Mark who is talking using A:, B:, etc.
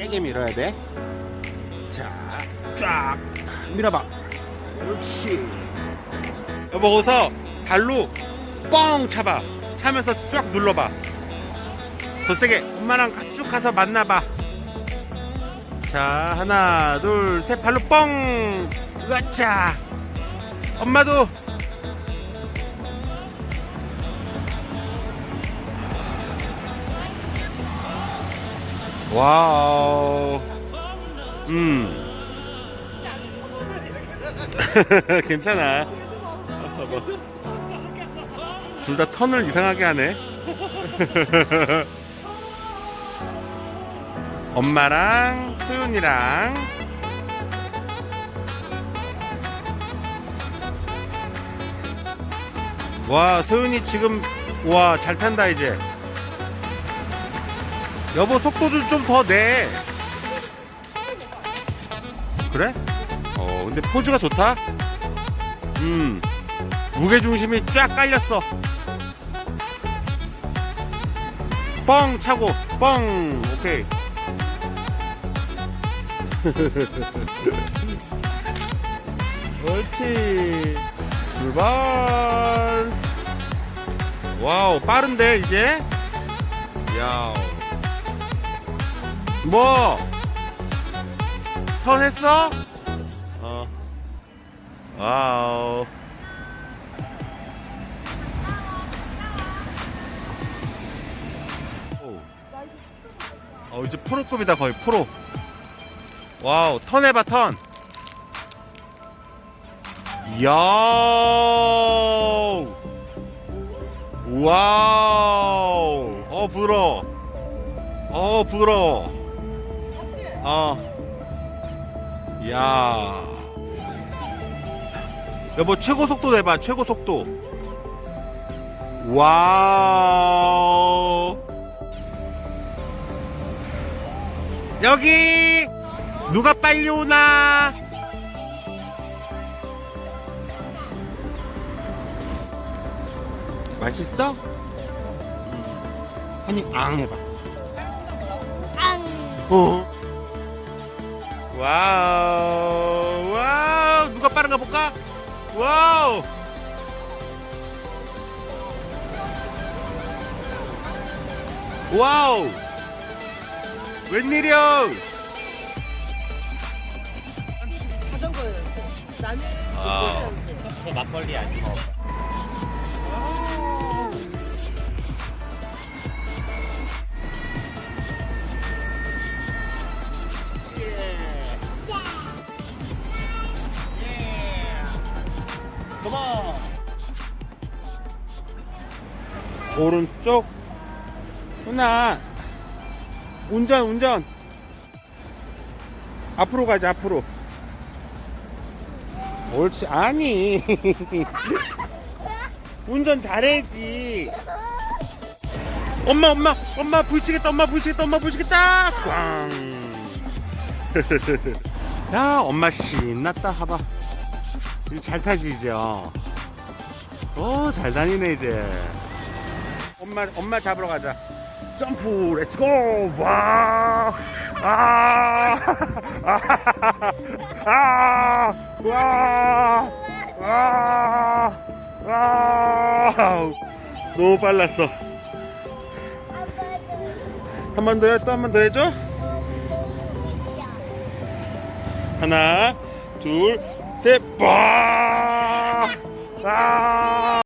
A: 세게 밀어야 돼. 자, 쫙 밀어봐. 여보, 거기서 발로 뻥 차봐. 차면서 쫙 눌러봐. 더 세게. 엄마랑 쭉 가서 만나봐. 자, 하나, 둘, 셋. 발로 뻥. 으아차. 엄마도. 와우. 음. 괜찮아. 둘 다 턴을 이상하게 하네. 엄마랑 소윤이랑 와 소윤이 지금 와 잘 탄다 이제 여보 속도 좀좀더 내. 그래? 어 근데 포즈가 좋다. 음 무게 중심이 쫙 깔렸어. 뻥 차고 뻥 오케이. 옳지. 출발. 와우 빠른데 이제. 야우. 뭐? 턴 했어? 어. 와우. 오. 어, 이제 프로급이다, 거의 프로. 와우, 턴 해봐, 턴. 이야. 와우. 어, 부드러워. 어, 부드러워. 어. 이야. 여보, 최고 속도 내봐, 최고 속도. 와우. 여기! 누가 빨리 오나? 맛있어? 한입 앙 해봐. 어. 와우, 와우, 누가 빠른가 볼까? 와우. 와우. 웬일이야?
B: 자전거 연습. 나는
A: 아.
C: 저 막걸리 안 먹어. 고마워.
A: 오른쪽. 훈아. 운전, 운전. 앞으로 가자, 앞으로. 옳지. 아니. 운전 잘해야지. 엄마, 엄마, 엄마 불치겠다, 엄마 불치겠다, 엄마 불치겠다. 꽝. 야, 엄마 신났다, 봐봐. 잘 타지, 이제. 어, 어, 잘 다니네, 이제. 엄마 엄마 잡으러 가자. 점프 렛츠고 와. 아! 아! 아! 와! 와! 와! 너무 빨랐어. 한 번더 해, 또한 번 더 해줘. 하나, 둘, 셋, 빠! 아!